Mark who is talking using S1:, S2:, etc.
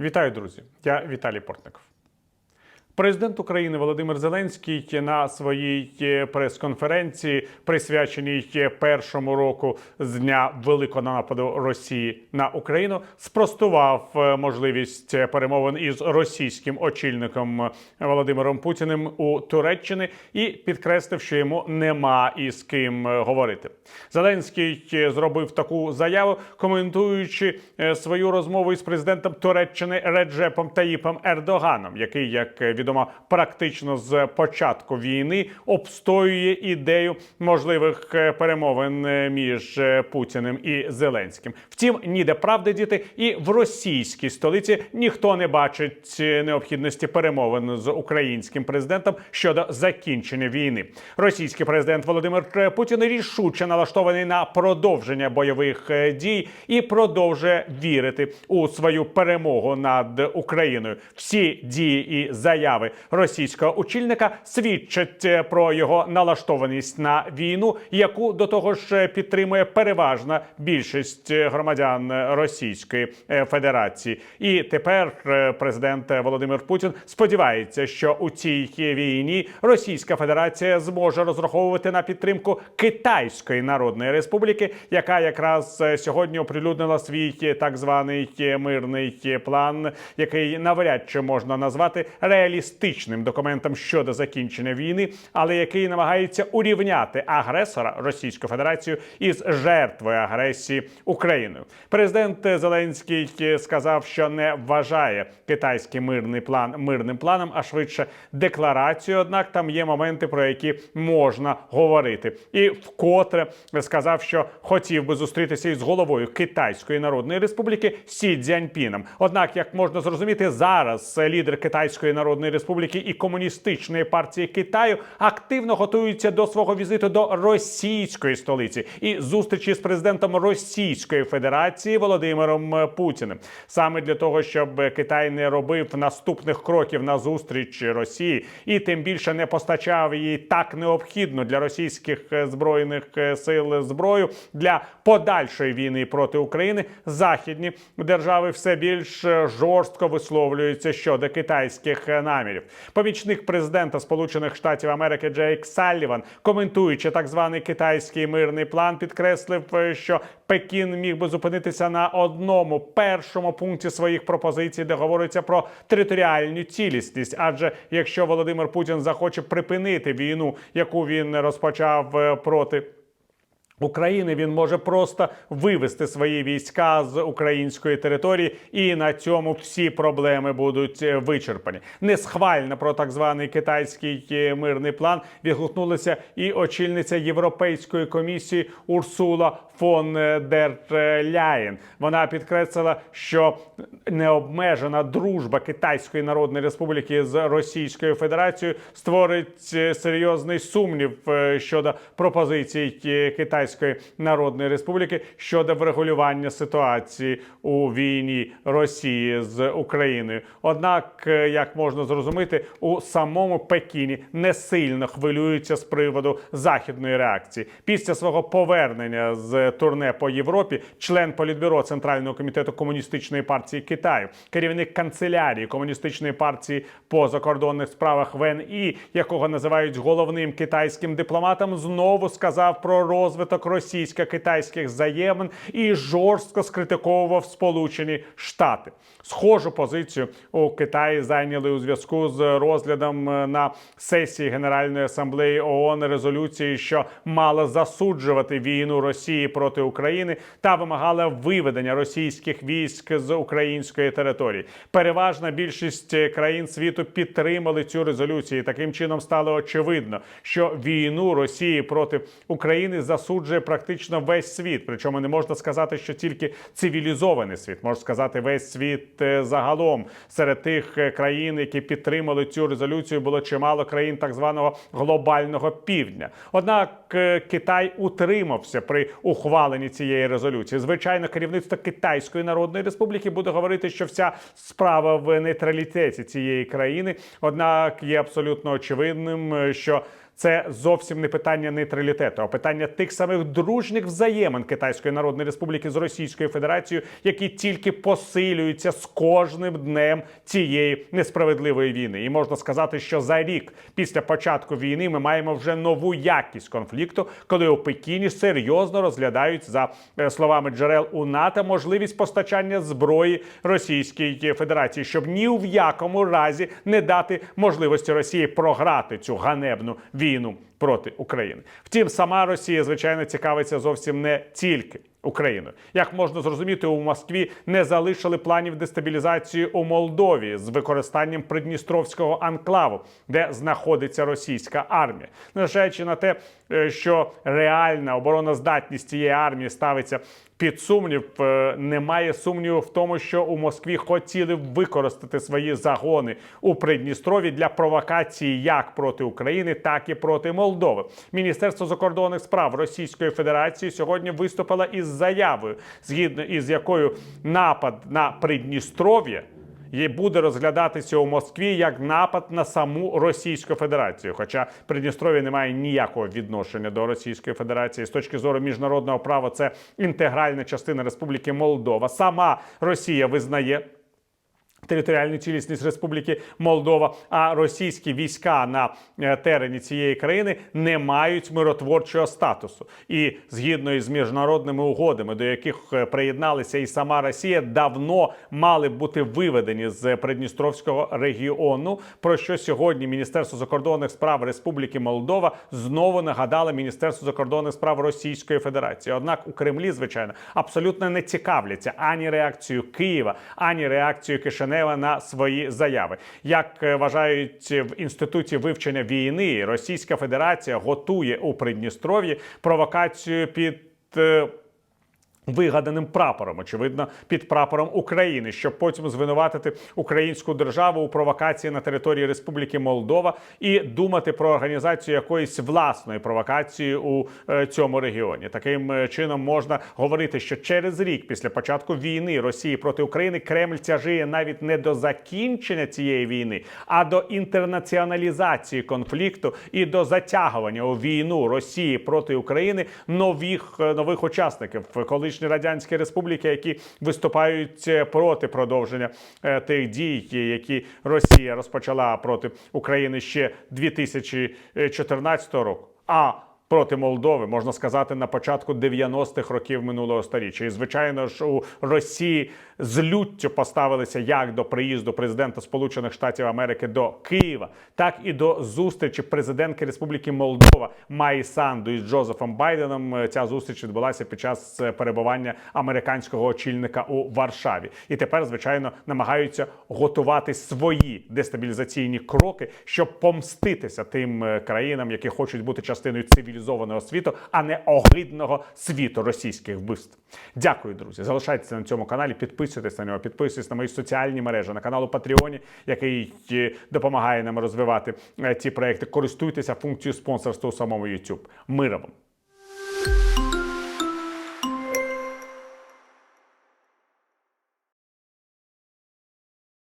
S1: Вітаю, друзі! Я Віталій Портников. Президент України Володимир Зеленський на своїй е, прес-конференції, присвяченій е, першому року з дня великого нападу Росії на Україну, спростував е, можливість перемовин із російським очільником Володимиром Путіним у Туреччині і підкреслив, що йому нема із ким говорити. Зеленський зробив таку заяву, коментуючи свою розмову із президентом Туреччини Реджепом Таїпом Ердоганом, який, як е, відомо, практично з початку війни обстоює ідею можливих е, перемовин е, між е, Путіним і Зеленським. Втім, ніде правди діти, і в російській столиці ніхто не бачить необхідності перемовин з українським президентом щодо закінчення війни. Російський президент Володимир Путін рішуче налаштований на продовження бойових дій і продовжує вірити у свою перемогу над Україною. Всі дії і заяви російського очільника свідчать е, про його налаштованість на війну, яку до того ж е, підтримує переважна більшість е, громадян Російської Федерації. І тепер президент Володимир Путін сподівається, що у цій війні Російська Федерація зможе розраховувати на підтримку Китайської Народної Республіки, яка якраз сьогодні оприлюднила свій так званий мирний план, який навряд чи можна назвати реалістичним документом щодо закінчення війни, але який намагається урівняти агресора Російську Федерацію із жертвою агресії Україною. Президент Зеленський сказав, що не вважає китайський мирний план мирним планом, а швидше декларацією. Однак там є моменти, про які можна говорити, і вкотре сказав, що хотів би зустрітися із головою Китайської Народної Республіки Сі Цзяньпіном. Однак, як можна зрозуміти, зараз лідер Китайської Народної Республіки і комуністичної партії Китаю активно готуються до свого візиту до російської столиці і зустрічі з президентом Російської Федерації Володимиром Путіним. Саме для того, щоб Китай не робив наступних кроків на зустріч Росії і тим більше не постачав їй так необхідну для російських збройних сил зброю для подальшої війни проти України. Західні держави все більш жорстко висловлюються щодо китайських е, намірів. Помічник президента Сполучених Штатів Америки Джейк Салліван, коментуючи так званий китайський мирний план, підкреслив, е, що Пекін міг би зупинитися на одному першому пункті своїх пропозицій, де говориться про територіальну цілісність. Адже якщо Володимир Путін захоче припинити війну, яку він розпочав е, проти. України він може просто вивести свої війська з української території, і на цьому всі проблеми будуть е, вичерпані. Несхвально про так званий китайський е, мирний план відгукнулася і очільниця Європейської комісії Урсула фон дер Ляєн. Вона підкреслила, що необмежена дружба Китайської Народної Республіки з Російською Федерацією створить е, серйозний сумнів е, щодо пропозицій е, Китайської Народної Республіки щодо врегулювання ситуації у війні Росії з Україною. Однак, е, як можна зрозуміти, у самому Пекіні не сильно хвилюються з приводу західної реакції. Після свого повернення з турне по Європі, член політбюро Центрального комітету комуністичної партії Китаю, керівник канцелярії комуністичної партії по закордонних справах ВНІ, якого називають головним китайським дипломатом, знову сказав про розвиток російсько-китайських взаємин і жорстко скритиковував Сполучені Штати. Схожу позицію у Китаї зайняли у зв'язку з розглядом е, на сесії Генеральної асамблеї ООН резолюції, що мала засуджувати війну Росії проти України та вимагала виведення російських військ з української території. Переважна більшість е, країн світу підтримали цю резолюцію. Таким чином стало очевидно, що війну Росії проти України засуджує практично весь світ. Причому не можна сказати, що тільки цивілізований світ, можна сказати, весь світ е, загалом. Серед тих е, країн, які підтримали цю резолюцію, було чимало країн так званого глобального півдня. Однак е, Китай утримався при ухваленні цієї резолюції. Звичайно, керівництво Китайської Народної Республіки буде говорити, що вся справа в нейтралітеті цієї країни. Однак є абсолютно очевидним, що Це зовсім не питання нейтралітету, а питання тих самих дружніх взаємин Китайської Народної Республіки з Російською Федерацією, які тільки посилюються з кожним днем цієї несправедливої війни. І можна сказати, що за рік після початку війни ми маємо вже нову якість конфлікту, коли у Пекіні серйозно розглядають за е, словами джерел у НАТО можливість постачання зброї Російській Федерації, щоб ні в якому разі не дати можливості Росії програти цю ганебну війну проти України. Втім, сама Росія звичайно цікавиться зовсім не тільки. Україною. Як можна зрозуміти, у Москві не залишили планів дестабілізації у Молдові з використанням Придністровського анклаву, де знаходиться російська армія, незважаючи на те, е, що реальна обороноздатність цієї армії ставиться під сумнів, е, немає сумніву в тому, що у Москві хотіли використати свої загони у Придністрові для провокації як проти України, так і проти Молдови. Міністерство закордонних справ Російської Федерації сьогодні виступило із заявою, згідно із якою напад на Придністров'я і буде розглядатися у Москві як напад на саму Російську Федерацію. Хоча Придністров'я не має ніякого відношення до Російської Федерації з точки зору міжнародного права, це інтегральна частина Республіки Молдова. Сама Росія визнає. Територіальну цілісність Республіки Молдова, а російські війська на е, терені цієї країни не мають миротворчого статусу. І згідно із міжнародними угодами, до яких е, приєдналися і сама Росія, давно мали бути виведені з Придністровського регіону. Про що сьогодні Міністерство закордонних справ Республіки Молдова знову нагадало Міністерство закордонних справ Російської Федерації. Однак у Кремлі, звичайно, абсолютно не цікавляться ані реакцією Києва, ані реакцією Кишинева на свої заяви. Як е, вважають в інституті вивчення війни, Російська Федерація готує у Придністров'ї провокацію під. Вигаданим прапором, очевидно, під прапором України, щоб потім звинуватити українську державу у провокації на території Республіки Молдова і думати про організацію якоїсь власної провокації у е, цьому регіоні. Таким е, чином можна говорити, що через рік після початку війни Росії проти України Кремль тяжіє навіть не до закінчення цієї війни, а до інтернаціоналізації конфлікту і до затягування у війну Росії проти України нових е, нових учасників колишні радянські республіки, які виступають е, проти продовження е, тих дій, які Росія розпочала проти України ще 2014 року. А Проти Молдови можна сказати на початку 90-х років минулого століття. І звичайно ж у Росії з люттю поставилися як до приїзду президента Сполучених Штатів Америки до Києва, так і до зустрічі президентки Республіки Молдова Майї Санду із Джозефом Байденом. Ця зустріч відбулася під час е, перебування американського очільника у Варшаві. І тепер, звичайно, намагаються готувати свої дестабілізаційні кроки, щоб помститися тим е, країнам, які хочуть бути частиною цивілізованого світу, а не огидного світу російських вбивств. Дякую, друзі. Залишайтеся на цьому каналі, підписуйтесь на нього, підписуйтесь на мої соціальні мережі, на канал у Патреоні, який е, допомагає нам розвивати е, ці проекти. Користуйтеся функцією спонсорства у самому YouTube. Мира вам!